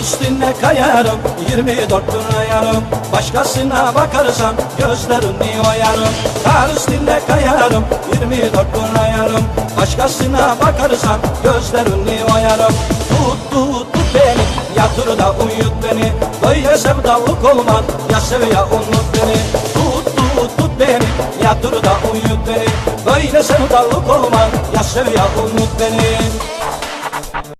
üstüne kayarım 24 lira yarım. Başkasına bakarsam gözlerini oyarım. Dar üstüne kayarım 24 lira yarım. Başkasına bakarsam gözlerini oyarım. Tut tut tut beni yatır da uyut beni. Böyle sevdalık olmaz ya sev ya unut beni. Tut tut tut beni yatır da uyut beni. Böyle sevdalık olmaz ya sev ya unut beni.